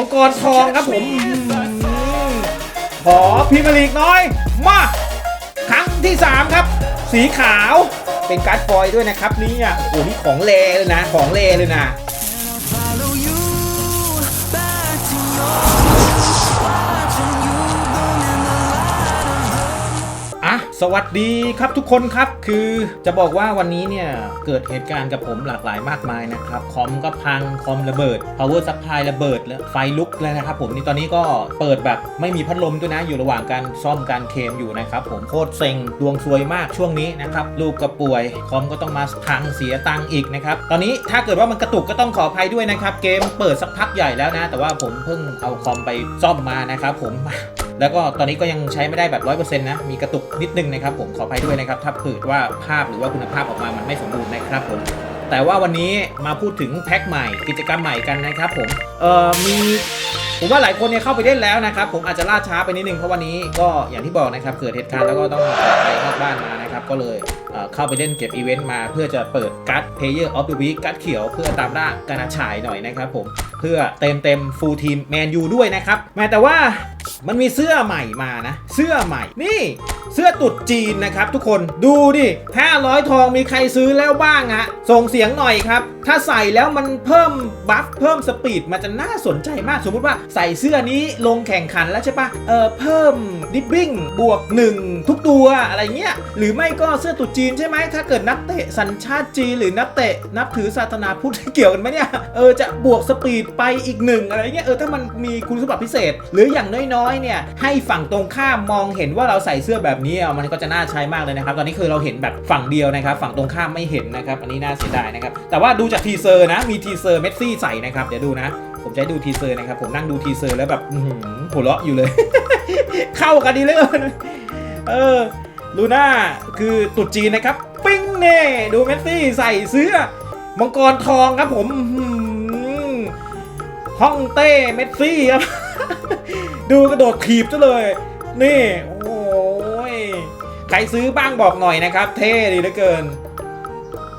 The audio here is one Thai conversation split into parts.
มังกรทองครับผมขอพรีเมียร์ลีกน้อย มา ครั้งที่ 3 ครับ สีขาวเป็นการ์ดฟอยล์ด้วยนะครับนี่อะโอ้โหนี่ของเลเลยนะ ของเลเลยนะ สวัสดีครับทุกคนครับคือจะบอกว่าวันนี้เนี่ย เกิดเหตุการณ์กับผมหลากหลายมากมายนะครับ คอมก็พัง คอมระเบิด power supply ระเบิดแล้วไฟลุกแล้วนะครับผมนี่ตอนนี้ก็เปิดแบบไม่มีพัดลมด้วยนะ อยู่ระหว่างการซ่อมการเคมอยู่นะครับผมโคตรเซ็งดวงซวยมากช่วงนี้นะครับลูกก็ป่วย คอมก็ต้องมาพังเสียตังค์อีกนะครับตอนนี้ถ้าเกิดว่ามันกระตุกก็ต้องขออภัยด้วยนะครับเกมเปิดสักพักใหญ่แล้วนะ แต่ว่าผมเพิ่งเอาคอมไปซ่อมมานะครับผม แล้วก็ตอนนี้ก็ยังใช้ไม่ได้แบบ100%นต์นะ มีกระตุกนิดนึงนะครับผมขออภัยด้วยนะครับ ถ้าเกิดว่าภาพหรือว่าคุณภาพออกมามันไม่สมบูรณ์นะครับผมแต่ว่าวันนี้มาพูดถึงแพ็คใหม่กิจกรรมใหม่กันนะครับผมเอ่อมีผมว่าหลายคนเนี่ยเข้าไปเล่นแล้วนะครับ ผมอาจจะล่าช้าไปนิดนึงเพราะวันนี้ก็อย่างที่บอกนะครับเกิดเหตุการณ์แล้วก็ต้องไปนอกบ้านมานะครับก็เลยเเข้าไปเล่นเก็บอีเวนต์มา เพื่อจะเปิดการ์ด Player of the Week การ์ดเขียวเพื่อตามล่าการนาฉายหน่อยนะครับผมเพื่อเต็มเต็มฟูลทีมแมนยูด้วยนะครับแม้แต่ว่ามันมีเสื้อใหม่มานะ เสื้อใหม่ นี่ เสื้อตุดจีนนะครับทุกคน ดูดิ500 ทองมีใครซื้อแล้วบ้างฮะ ส่งเสียงหน่อยครับ ถ้าใส่แล้วมันเพิ่มบัฟเพิ่มสปีดมันจะน่าสนใจมาก สมมติว่าใส่เสื้อนี้ลงแข่งขันแล้วใช่ปะเออเพิ่มดิบบิ้งบวก 1 ทุกตัวอะไรเงี้ย หรือไม่ก็เสื้อตุดจีนใช่ไหม ถ้าเกิดนักเตะสัญชาติจีนหรือนักเตะนับถือศาสนาพุทธเกี่ยวกันไหมเนี่ย เออจะบวกสปีดไปอีกหนึ่งอะไรเงี้ย เออถ้ามันมีคุณสมบัติพิเศษ หรืออย่างน้อยๆเนี่ยให้ฝั่งตรงข้ามมองเห็นว่าเราใส่เสื้อแบบนี้มันก็จะน่าใช้มากเลยนะครับ ตอนนี้คือเราเห็นแบบฝั่งเดียวนะครับ ฝั่งตรงข้ามไม่เห็นนะครับ อันนี้น่าเสียดายนะครับ แต่ว่าดูจากทีเซอร์นะ มีทีเซอร์เมสซี่ใส่นะครับ เดี๋ยวดูนะ ผมจะให้ดูทีเซอร์นะครับ ผมนั่งดูทีเซอร์แล้วแบบหูหัวเราะอยู่เลย เข้ากันดีเลยเออ ลูน่าคือตุดจีนนะครับ ปิ้งเน่ดูเมสซี่ใส่เสื้อมังกรทองครับผมอื้อหือฮ่องเต้เมสซี่ครับ ดูกระโดดถีบซะเลย นี่ โอ้ยใครซื้อบ้างบอกหน่อยนะครับ เท่ดีเหลือเกิน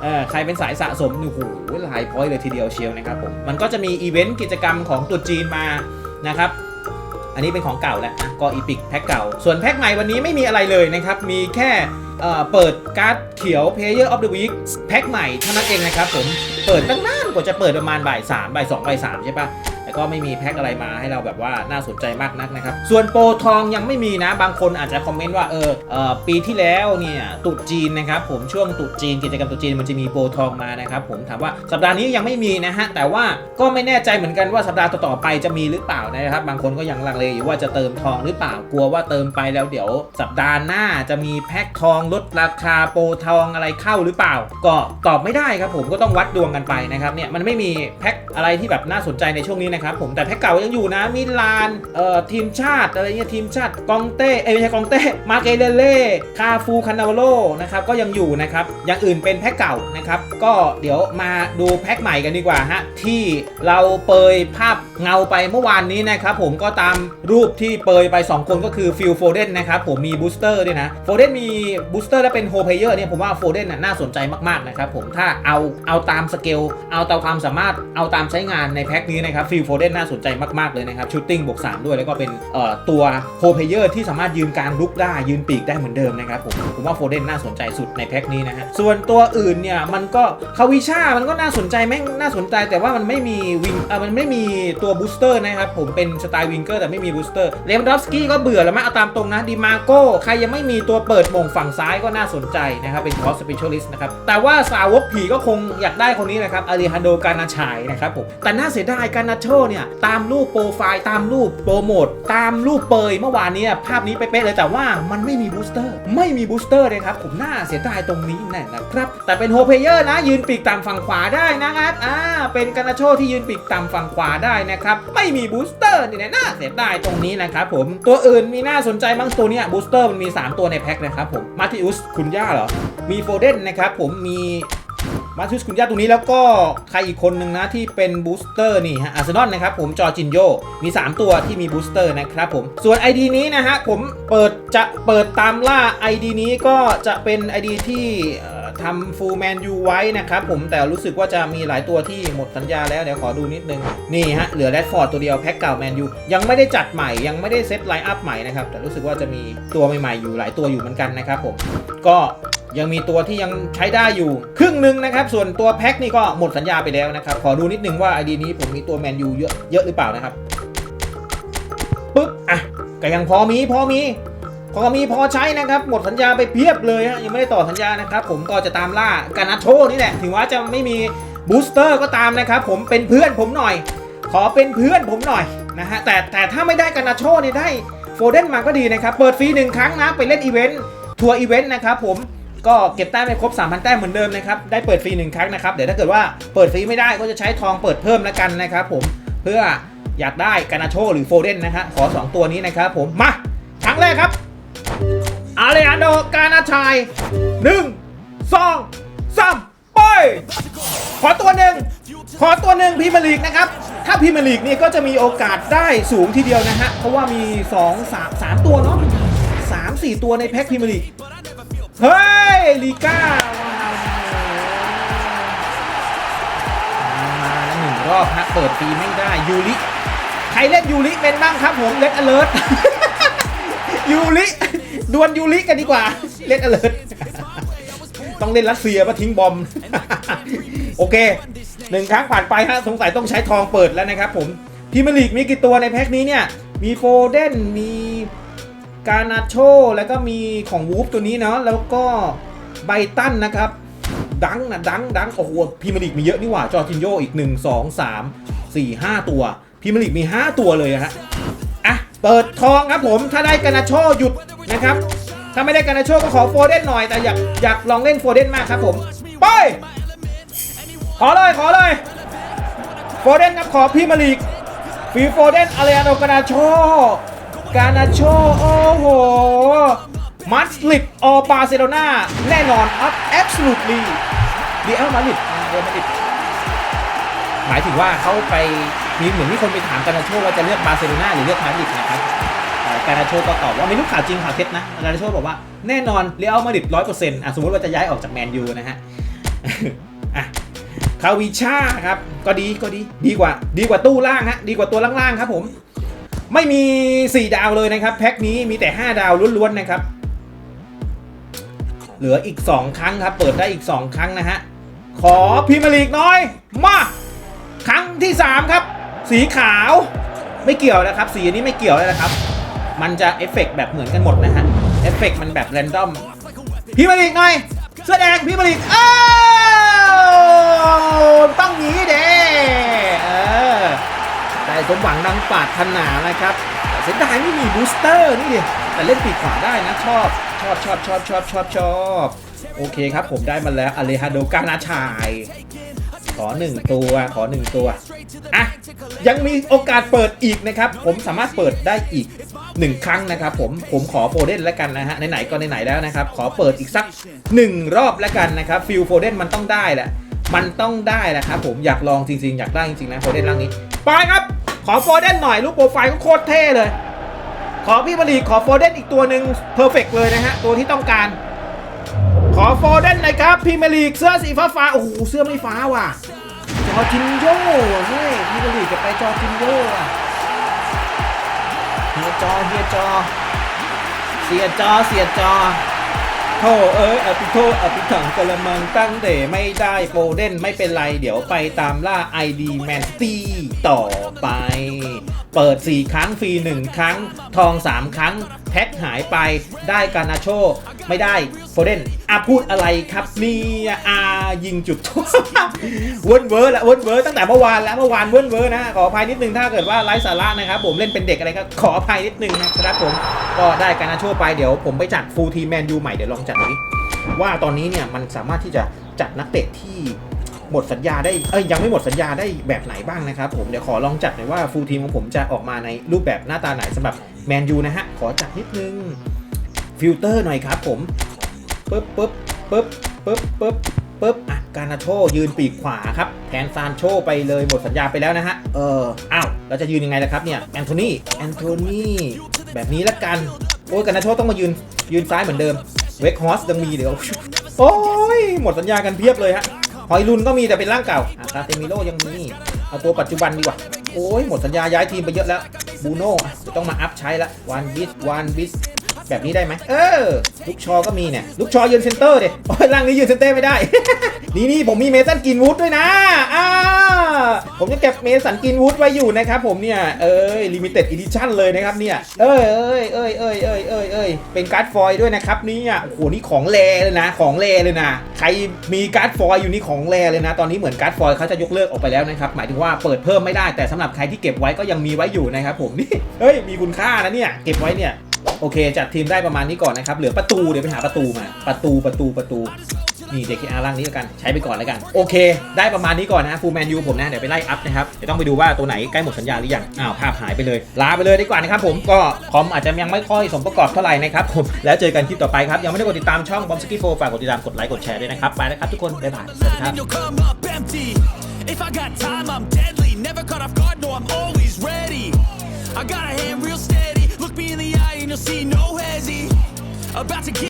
เออใครเป็นสายสะสมโอ้โหหลายพอยเลยทีเดียวเชียวนะครับผมมันก็จะมีอีเวนต์กิจกรรมของตรุษจีนมานะครับอันนี้เป็นของเก่าแล้วก็อีพิกแพ็คเก่า ส่วนแพ็คใหม่วันนี้ไม่มีอะไรเลยนะครับ มีแค่เเปิดการ์ดเขียว Player of the Week แพ็คใหม่เท่านั้นเองนะครับผม เปิดตั้งนานกว่าจะเปิดประมาณบ่ายสามบ่ายสองบ่ายสามใช่ปะ แต่ก็ไม่มีแพ็คอะไรมาให้เราแบบว่าน่าสนใจมากนักนะครับ ส่วนโปรทองยังไม่มีนะ บางคนอาจจะคอมเมนต์ว่าเออเออปีที่แล้วเนี่ยตรุษจีนนะครับผมช่วงตรุษจีนกิจกรรมตรุษจีนมันจะมีโปรทองมานะครับผมถามว่าสัปดาห์นี้ยังไม่มีนะฮะแต่ว่าก็ไม่แน่ใจเหมือนกันว่าสัปดาห์ต่อๆไปจะมีหรือเปล่านะครับบางคนก็ยังลังเลอยู่ว่าจะเติมทองหรือเปล่ากลัวว่าเติมไปแล้วเดี๋ยว สัปดาห์หน้าจะมีแพ็คทองลดราคาโปรทองอะไรเข้าหรือเปล่า ก็ตอบไม่ได้ครับผมก็ต้องวัดดวงกันไปนะครับเนี่ยมันไม่มีแพ็คอะไรที่แบบน่าสนใจในช่วงนี้นะครับผมแต่แพ็คเก่ายังอยู่นะมิลานเอ่อทีมชาติอะไรเงี้ยทีมชาติกองเต้เอ้ยไม่ใช่กองเต้มาเกเลเล่คาฟูคานาวโลนะครับก็ยังอยู่นะครับอย่างอื่นเป็นแพ็คเก่านะครับก็เดี๋ยวมาดูแพ็คใหม่กันดีกว่าฮะที่เราเปยภาพเงาไปเมื่อวานนี้นะครับผมก็ตามรูปที่เปยไป 2 คนก็คือฟิลโฟเดนนะครับผมมีบูสเตอร์ด้วยนะโฟเดนมีบูสเตอร์และเป็นโฮเพเยอร์เนี่ยผมว่าโฟเดนน่าสนใจมากๆนะครับผมถ้าเอาเอาตามสเกลเอาตามความสามารถเอาตามใช้งานในแพ็คนี้นะครับฟิลโฟฟเดนน่าสนใจมาก ๆ เลยนะครับชูตติ้งบวก3ด้วย แล้วก็เป็นตัวโฮเพเยอร์ที่สามารถยืนกลางลุกได้ ยืนปีกได้เหมือนเดิมนะครับผมผมว่าโฟเดนน่าสนใจสุดในแพ็คนี้นะฮะส่วนตัวอื่นเนี่ยมันก็คาวิชามันก็น่าสนใจแม่งน่าสนใจ แต่ว่ามันไม่มีวิงเออมันไม่มีตัวบูสเตอร์นะครับผมเป็นสไตล์วิงเกอร์แต่ไม่มีบูสเตอร์เลมดอฟสกี้ก็เบื่อแล้วมั้ยเอาตามตรงนะดิมาโก้ใครยังไม่มีตัวเปิดโมงฝั่งซ้ายก็น่าสนใจนะครับเป็นคอสสเปเชียลิสต์นะครับแต่ว่าสาวกผีก็คงอยากได้คนนี้นะครับอาริฮันโดการนาชายนะครับผมแต่น่าเสียดายการนาโชเนี่ยตามรูปโปรไฟล์ตามรูปโปรโมทตามรูปเปยเมื่อวานเนี้ภาพนี้เป๊ะเลยแต่ว่ามันไม่มีบูสเตอร์ ไม่มีบูสเตอร์เลยครับผมน่าเสียดายตรงนี้แน่นะครับ แต่เป็นโฮเพเยอร์นะ ยืนปีกต่ำฝั่งขวาได้นะครับอ่าเป็นกานาโชที่ยืนปีกต่ำฝั่งขวาได้นะครับไม่มีบูสเตอร์นี่นะน่าเสียดายตรงนี้นะครับผมตัวอื่นมีน่าสนใจบ้างตัวเนี้ยบูสเตอร์มันมี 3 ตัวในแพ็คนะครับผมมาติอุสคุณย่าเหรอมีโฟเดนนะครับผมมี มาทิสคุณย่าตรงนี้แล้วก็ใครอีกคนหนึ่งนะที่เป็นบูสเตอร์นี่ฮะอาร์เซนอลนะครับผมจอร์จินโยมี 3 ตัวที่มีบูสเตอร์นะครับผมส่วน ID นี้นะฮะผมเปิดจะเปิดตามล่า ID นี้ก็จะเป็น ID ที่ทำฟูลแมนยูไว้นะครับผมแต่รู้สึกว่าจะมีหลายตัวที่หมดสัญญาแล้ว เดี๋ยวขอดูนิดนึง นี่ฮะ เหลือแรดฟอร์ดตัวเดียวแพ็คเก่าแมนยูยังไม่ได้จัดใหม่ยังไม่ได้เซตไลน์อัพใหม่นะครับ แต่รู้สึกว่าจะมีตัวใหม่ๆอยู่หลายตัวอยู่เหมือนกันนะครับผมก็ ยังมีตัวที่ยังใช้ได้อยู่ ครึ่งหนึ่งนะครับ ส่วนตัวแพ็คนี่ก็หมดสัญญาไปแล้วนะครับ ขอดูนิดนึงว่าไอดีนี้ผมมีตัวแมนยูเยอะเยอะหรือเปล่านะครับปึ๊บอะก็ยังพอมีพอมี พอมีพอใช้นะครับ หมดสัญญาไปเพียบเลยฮะยังไม่ได้ต่อสัญญานะครับ ผมก็จะตามล่าการนาโชนี่แหละถึงว่าจะไม่มีบูสเตอร์ก็ตามนะครับ ผมเป็นเพื่อนผมหน่อย ขอเป็นเพื่อนผมหน่อยนะฮะแต่แต่ถ้าไม่ได้การนาโชเนี่ยได้โฟเดนมาก็ดีนะครับ เปิดฟรีหนึ่งครั้งนะไปเล่นอีเวนต์ทัวร์อีเวนต์นะครับผม ก็เก็บแต้มไปครบ 3,000 แต้มเหมือนเดิมนะครับ ได้เปิดฟรีหนึ่งครั้งนะครับ เดี๋ยวถ้าเกิดว่าเปิดฟรีไม่ได้ก็จะใช้ทองเปิดเพิ่มแล้วกันนะครับผม เพื่ออยากได้กานาโชหรือโฟเดนนะฮะ ขอ 2 ตัวนี้นะครับผม มา ครั้งแรกครับอาเลอันโดกานาชัยหนึ่งสองสามไป ขอตัวหนึ่ง ขอตัวหนึ่งพรีเมลีกนะครับ ถ้าพรีเมลีกนี่ก็จะมีโอกาสได้สูงทีเดียวนะฮะ เพราะว่ามี 2 3 3ตัวเนาะ3 4 ตัวในแพ็คพรีเมลีก เฮ้ยลีก้ามาหนึ่งรอบฮะเปิดฟรีไม่ได้ยูริใครเล่นยูริเป็นบ้างครับผมเล็กอเลิร์ตยูริดวลยูริกันดีกว่าเล่นอเลิร์ตต้องเล่นรัสเซียมาทิ้งบอม โอเคหนึ่งครั้งผ่านไปฮะสงสัยต้องใช้ทองเปิดแล้วนะครับผมพรีเมียร์ลีกมีกี่ตัวในแพ็คนี้เนี่ย มีโฟเดนมี การนาโชแล้วก็มีของวูฟตัวนี้เนาะแล้วก็ไบตันนะครับ ดังนะดังดังโอ้โหพรีมียร์ลีกมีเยอะนี่หว่าจอร์จินโยอีก 1 2 3 4 5 ตัวพรีมียร์ลีกมี 5 ตัวเลยฮะอะเปิดทองครับผมถ้าได้การนาโชหยุดนะครับ ถ้าไม่ได้การนาโชก็ขอโฟเดนหน่อยแต่อยากอยากลองเล่นโฟเดนมากครับผมไปขอเลยขอเลยโฟเดนครับขอพรีมียร์ลีกฟีโฟเดนอารีอาโนกานาโช กานาโชโอ้โห มัสลิดออบาร์เซโลนาแน่นอนอัพแอบสูตลีดีเอลมาดริดเรอัลมาดริดหมายถึงว่าเขาไปมีเหมือนมีคนไปถามการนาโชว่าจะเลือกบาร์เซโลนาหรือเลือกมาดริดนะครับการนาโชก็ตอบว่าไม่รู้ข่าวจริงข่าวเท็จนะการนาโชบอกว่าแน่นอนเรอัลมาดริดร้อยเปอร์เซ็นต์สมมติว่าจะย้ายออกจากแมนยูนะฮะอะคาวิชาครับ ก็ดีก็ดีดีกว่า ดีกว่าตู้ล่างฮะดีกว่าตัวล่างๆครับผม ไม่มี 4 ดาวเลยนะครับ แพ็คนี้มีแต่ 5 ดาวล้วนๆนะครับ เหลืออีก 2 ครั้งครับ เปิดได้อีก 2 ครั้งนะฮะ ขอพรีเมียร์ลีกน้อย มา ครั้งที่ 3 ครับ สีขาวไม่เกี่ยวนะครับ สีนี้ไม่เกี่ยวเลยนะครับ มันจะเอฟเฟกต์แบบเหมือนกันหมดนะฮะ เอฟเฟกต์มันแบบแรนดอมพรีเมียร์ลีกหน่อยเสื้อแดงพรีเมียร์ลีกอ้าวต้องหนีเด้ออได้ สมหวังดังปารถนานะครับเสียดายไม่มีบูสเตอร์นี่ดิแต่เล่นปีกขวาได้นะชอบชอบชอบชอบชอบชอบชอบโอเคครับผมได้มาแล้วอเลฮาโดกานาชายขอหนึ่งตัวขอหนึ่งตัวอะยังมีโอกาสเปิดอีกนะครับ ผมสามารถเปิดได้อีกหนึ่งครั้งนะครับผมผมขอโฟเดนแล้วกันนะฮะไหนๆก็ไหนๆแล้วนะครับ ขอเปิดอีกสักหนึ่งรอบแล้วกันนะครับฟิลโฟเดนมันต้องได้แหละมันต้องได้แหละครับผมอยากลองจริงๆ อยากได้จริงๆนะโฟเดนร่างนี้ ไปครับ ขอโฟเดนหน่อยรูปโปรไฟล์ก็โคตรเท่เลย ขอพี่บรีขอโฟเดนอีกตัวหนึ่งเพอร์เฟกเลยนะฮะ ตัวที่ต้องการ ขอโฟเดนหน่อยครับพรีเมียร์ลีเสื้อสีฟ้าฟ้าโอ้โหเสื้อไม่ฟ้าว่ะจอจินโย่เฮ้ยพรีเมียร์ลีจะไปจอจินโย่อะเฮียจอเฮียจอ เสียจอเสียจอ โทเอ้ยอภิโทอภิถังกระมังตั้งเดไม่ได้โฟเดนไม่เป็นไร เดี๋ยวไปตามล่า ID Man City ต่อไป เปิด 4 ครั้งฟรี 1 ครั้ง ทอง 3 ครั้ง แพ็คหายไปได้กานาโชไม่ได้โฟเดนอาพูดอะไรครับเนี่ยอายิงจุดโทษเวิร์นเวอร์ละเวิร์นเวอร์ตั้งแต่เมื่อวานแล้วเมื่อวานเวิร์นเวอร์นะขออภัยนิดนึงถ้าเกิดว่าไร้สาระนะครับผมเล่นเป็นเด็กอะไรก็ขออภัยนิดนึงนะครับผมก็ได้กานาโชไปเดี๋ยวผมไปจัดฟูลทีมแมนยูใหม่เดี๋ยวลองจัดดิว่าตอนนี้เนี่ยมันสามารถที่จะจัดนักเตะที่หมดสัญญาได้ เอ้ยยังไม่หมดสัญญาได้แบบไหนบ้างนะครับผม เดี๋ยวขอลองจัดหน่อยว่าฟูลทีมของผมจะออกมาในรูปแบบหน้าตาไหนสำหรับแมนยูนะฮะ ขอจัดนิดนึง ฟิลเตอร์หน่อยครับผมปึ๊บปึ๊บปึ๊บปึ๊บปึ๊บปึ๊บอะการนาโชยืนปีกขวาครับ แทนซานโชไปเลยหมดสัญญาไปแล้วนะฮะ เออ อ้าว เราจะยืนยังไงล่ะครับเนี่ย แอนโทนีแอนโทนีแบบนี้ละกัน โอ้ยการนาโชต้องมายืน ยืนซ้ายเหมือนเดิม เวกฮอสยังมีเดี๋ยวโอ้ย หมดสัญญากันเพียบเลยฮะหอยลุนก็มีแต่เป็นร่างเก่าอะคาเซมิโรยังมี เอาตัวปัจจุบันดีกว่า โอ้ย หมดสัญญาย้ายทีมไปเยอะแล้ว บูโน่จะต้องมาอัพใช้ละวันบิสวันบิส แบบนี้ได้ไหมเออลูกชอก็มีเนี่ยลูกชอยืนเซนเตอร์เด็โอ้ยร่างนี้ยืนเซนเตอร์ไม่ได้ นี่นี่ผมมีเมสันกินวูดด้วยนะอ่าผมจะเก็บเมสันกินวูดไว้อยู่นะครับผมเนี่ยเอ้ยลิมิเต็ดอีดิชั่นเลยนะครับเนี่ยเอ้ยเอ้ยเอ้ยเอ้ยเอ้ยเอ้ยเอ้ยเป็นการ์ดฟอยล์ด้วยนะครับนี่ยโอ้โหนี่ของแรเลยนะ ของแรเลยนะ ใครมีการ์ดฟอยล์อยู่นี่ของแรเลยนะ ตอนนี้เหมือนการ์ดฟอยล์เขาจะยกเลิกออกไปแล้วนะครับหมายถึงว่าเปิดเพิ่มไม่ได้แต่สำหรับใครที่เก็บไว้ก็ยังมีไว้อยู่นะครับผมนี่เฮ้ยมีคุณค่านะเนี่ยเก็บไว้เนี่ย โอเค จัดทีมได้ประมาณนี้ก่อนนะครับ เหลือประตูเดี๋ยวไปหาประตูมา ประตูประตูประตูนี่ JKR ร่างนี้แล้วกันใช้ไปก่อนแล้วกัน โอเค ได้ประมาณนี้ก่อนนะฟูลแมนยูผมนะ เดี๋ยวไปไล่อัพนะครับ เดี๋ยวต้องไปดูว่าตัวไหนใกล้หมดสัญญาหรือยัง อ้าวภาพหายไปเลย ลาไปเลยดีกว่านะครับผมก็คอมอาจจะยังไม่ค่อยสมประกอบเท่าไหร่นะครับผม แล้วเจอกันคลิปต่อไปครับ ยังไม่ได้กดติดตามช่องบอมสกี้โฟฝากกดติดตามกดไลค์กดแชร์ด้วยนะครับไปแล้วครับทุกคนบ๊ายบายสวัสดีครับ If I got time, I'm deadly. Never caught off guard, no, I'm always ready. I got a hand real steady. Look me in the you'll see no hezzy. About to get